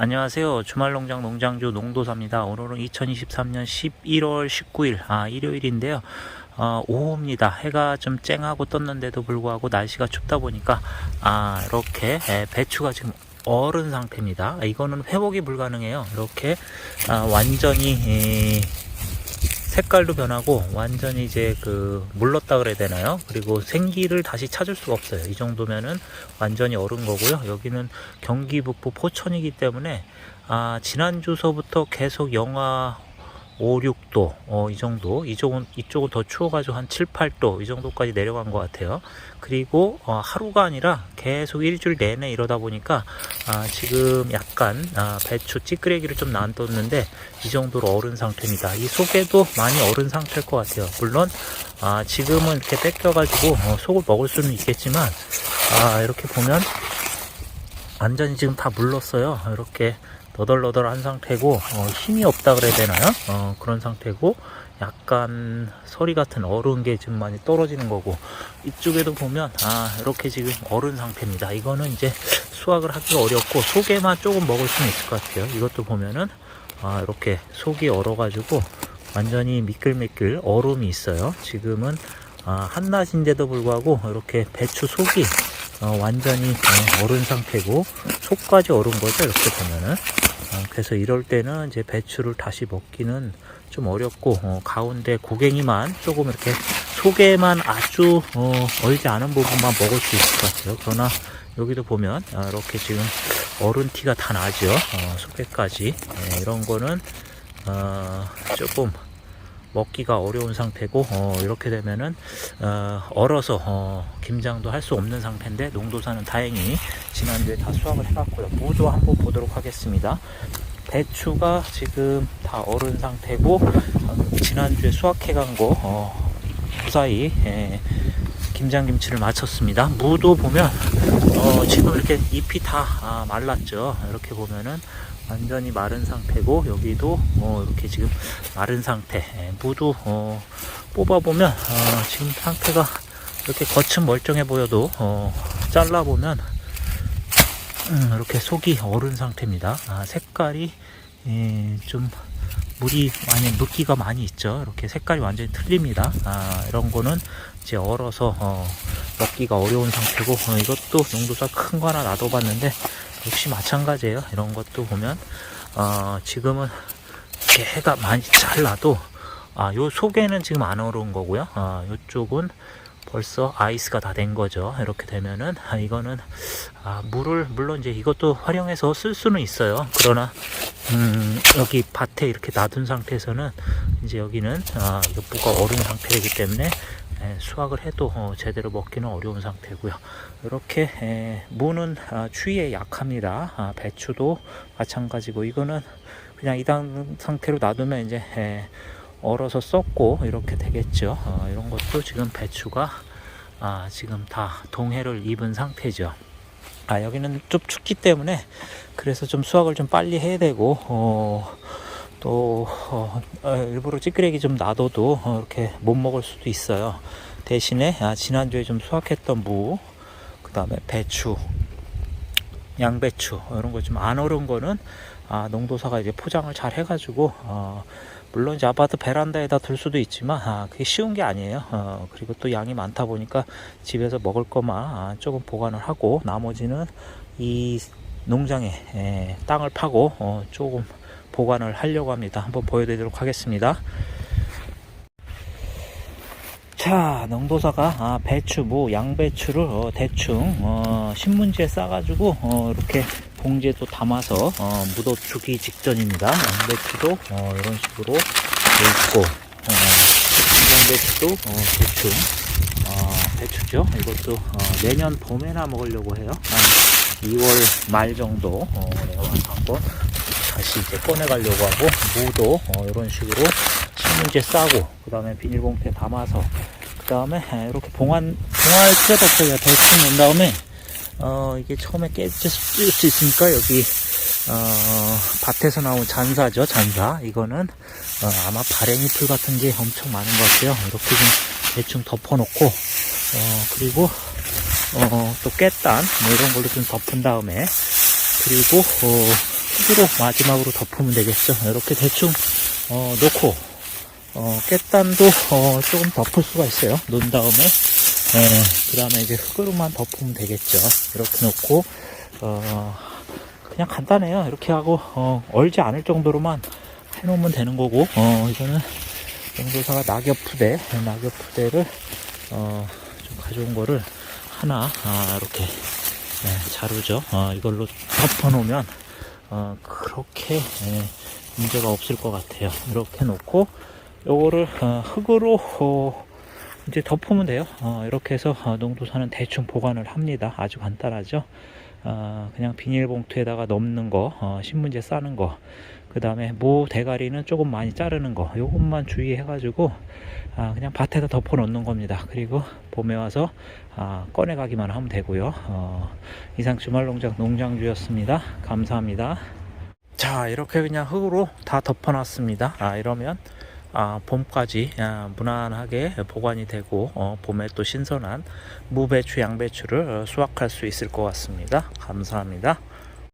안녕하세요. 주말농장 농장주 농도사입니다. 오늘은 2023년 11월 19일, 아, 일요일인데요. 어, 오후입니다. 해가 좀 쨍하고 떴는데도 불구하고 날씨가 춥다 보니까, 아, 이렇게 에, 배추가 지금 얼은 상태입니다. 아, 이거는 회복이 불가능해요. 이렇게, 아, 완전히, 에, 색깔도 변하고 완전히 이제 그 물렀다 그래야 되나요? 그리고 생기를 다시 찾을 수가 없어요. 이 정도면은 완전히 얼은 거고요. 여기는 경기 북부 포천이기 때문에 아, 지난주서부터 계속 영하 5, 6도 어, 이 정도 이쪽은 이쪽은 더 추워가지고 한 7, 8도 이 정도까지 내려간 것 같아요. 그리고 어, 하루가 아니라 계속 일주일 내내 이러다 보니까 아, 지금 약간 아, 배추 찌끄레기를 좀 놔뒀는데 이 정도로 얼은 상태입니다. 이 속에도 많이 얼은 상태일 것 같아요. 물론 아, 지금은 이렇게 뺏겨가지고 어, 속을 먹을 수는 있겠지만 아, 이렇게 보면 완전히 지금 다 물렀어요. 이렇게 너덜너덜한 상태고 어, 힘이 없다 그래야 되나요? 어, 그런 상태고 약간 서리 같은 얼은 게 지금 많이 떨어지는 거고 이쪽에도 보면 아 이렇게 지금 얼은 상태입니다. 이거는 이제 수확을 하기가 어렵고 속에만 조금 먹을 수는 있을 것 같아요. 이것도 보면은 아 이렇게 속이 얼어가지고 완전히 미끌미끌 얼음이 있어요. 지금은 아, 한낮인데도 불구하고 이렇게 배추 속이 어, 완전히 어, 얼은 상태고 속까지 얼은 거죠 이렇게 보면은 어, 그래서 이럴 때는 이제 배추를 다시 먹기는 좀 어렵고 어, 가운데 고갱이만 조금 이렇게 속에만 아주 어, 얼지 않은 부분만 먹을 수 있을 것 같아요. 그러나 여기도 보면 아, 이렇게 지금 얼은 티가 다 나죠. 어, 속에까지. 예, 이런 거는 어, 조금 먹기가 어려운 상태고 어, 이렇게 되면은 어, 얼어서 어, 김장도 할 수 없는 상태인데 농도사는 다행히 지난주에 다 수확을 해봤고요. 무도 한번 보도록 하겠습니다. 배추가 지금 다 얼은 상태고 어, 지난주에 수확해 간 거 어, 무사히 예, 김장김치를 마쳤습니다. 무도 보면 어, 지금 이렇게 잎이 다 아, 말랐죠. 이렇게 보면은 완전히 마른 상태고 여기도 어, 이렇게 지금 마른 상태. 예, 무도 어, 뽑아보면 어, 지금 상태가 이렇게 겉은 멀쩡해 보여도 어, 잘라보면 음, 이렇게 속이 얼은 상태입니다. 아, 색깔이 예, 좀 물이 많이 물기가 많이 있죠. 이렇게 색깔이 완전히 틀립니다. 아, 이런 거는 이제 얼어서 어, 먹기가 어려운 상태고 어, 이것도 농도가 큰거 하나 놔둬봤는데 역시 마찬가지예요. 이런 것도 보면 어, 지금은 해가 많이 잘 나도 아, 요 속에는 지금 안 얼은 거고요. 아, 요쪽은 벌써 아이스가 다 된 거죠. 이렇게 되면은 아, 이거는 아, 물을 물론 이제 이것도 활용해서 쓸 수는 있어요. 그러나 음, 여기 밭에 이렇게 놔둔 상태에서는 이제 여기는 아, 이거 무가 얼은 상태이기 때문에 에, 수확을 해도 어, 제대로 먹기는 어려운 상태고요. 이렇게 에, 무는 아, 추위에 약합니다. 아, 배추도 마찬가지고 이거는 그냥 이단 상태로 놔두면 이제 에, 얼어서 썩고 이렇게 되겠죠. 어, 이런 것도 지금 배추가 아, 지금 다 동해를 입은 상태죠. 아 여기는 좀 춥기 때문에 그래서 좀 수확을 좀 빨리 해야 되고 어, 또 어, 어, 일부러 찌끄레기 좀 놔둬도 어, 이렇게 못 먹을 수도 있어요. 대신에 아, 지난주에 좀 수확했던 무, 그 다음에 배추, 양배추 이런 거 좀안 얼은 거는 아, 농도사가 이제 포장을 잘 해가지고 어, 물론 이제 아파트 베란다에다 둘 수도 있지만 아, 그게 쉬운 게 아니에요. 어, 그리고 또 양이 많다 보니까 집에서 먹을 것만 아, 조금 보관을 하고 나머지는 이 농장에 에, 땅을 파고 어, 조금 보관을 하려고 합니다. 한번 보여드리도록 하겠습니다. 자, 농도사가 아, 배추, 무, 양배추를 어, 대충 어, 신문지에 싸가지고 어, 이렇게 봉지에 또 담아서 어, 묻어 주기 직전입니다. 양배추도 어, 이런 식으로 돼 있고 어, 양배추도 어, 대충 어, 배추죠. 이것도 어, 내년 봄에나 먹으려고 해요. 한 2월 말 정도 어, 한번 다시 이제 꺼내가려고 하고 무도 어, 이런 식으로 신문지에 싸고 그 다음에 비닐봉투에 담아서 그 다음에 이렇게 봉안 봉할 필요도 없어요 대충 놓은 다음에 어 이게 처음에 깨질 수 있으니까 여기 어 밭에서 나온 잔사죠 잔사. 이거는 어, 아마 바랭이 풀 같은 게 엄청 많은 것 같아요. 이렇게 좀 대충 덮어놓고 어 그리고 어또 깻단 뭐 이런 걸로 좀 덮은 다음에 그리고 어 흙으로 마지막으로 덮으면 되겠죠. 이렇게 대충 어, 놓고 어, 깻단도 어, 조금 덮을 수가 있어요. 놓은 다음에 그 다음에 이제 흙으로만 덮으면 되겠죠. 이렇게 놓고 어, 그냥 간단해요. 이렇게 하고 어, 얼지 않을 정도로만 해놓으면 되는 거고 어, 이거는 용도사가 낙엽 푸대 낙엽 푸대를 어, 좀 가져온 거를 하나 아, 이렇게 네, 자루죠. 어, 이걸로 덮어놓으면 어, 그렇게 예, 문제가 없을 것 같아요. 이렇게 놓고 요거를 어, 흙으로 어, 이제 덮으면 돼요. 어, 이렇게 해서 어, 농도사는 대충 보관을 합니다. 아주 간단하죠. 어, 그냥 비닐봉투에다가 넣는 거, 어, 신문지 싸는 거, 그 다음에 모 대가리는 조금 많이 자르는 거, 요것만 주의해 가지고 아, 그냥 밭에다 덮어 놓는 겁니다. 그리고 봄에 와서 아, 꺼내 가기만 하면 되고요. 어, 이상 주말농장 농장주였습니다. 감사합니다. 자, 이렇게 그냥 흙으로 다 덮어 놨습니다. 아, 이러면 아, 봄까지 아, 무난하게 보관이 되고 어, 봄에 또 신선한 무배추, 양배추를 어, 수확할 수 있을 것 같습니다. 감사합니다.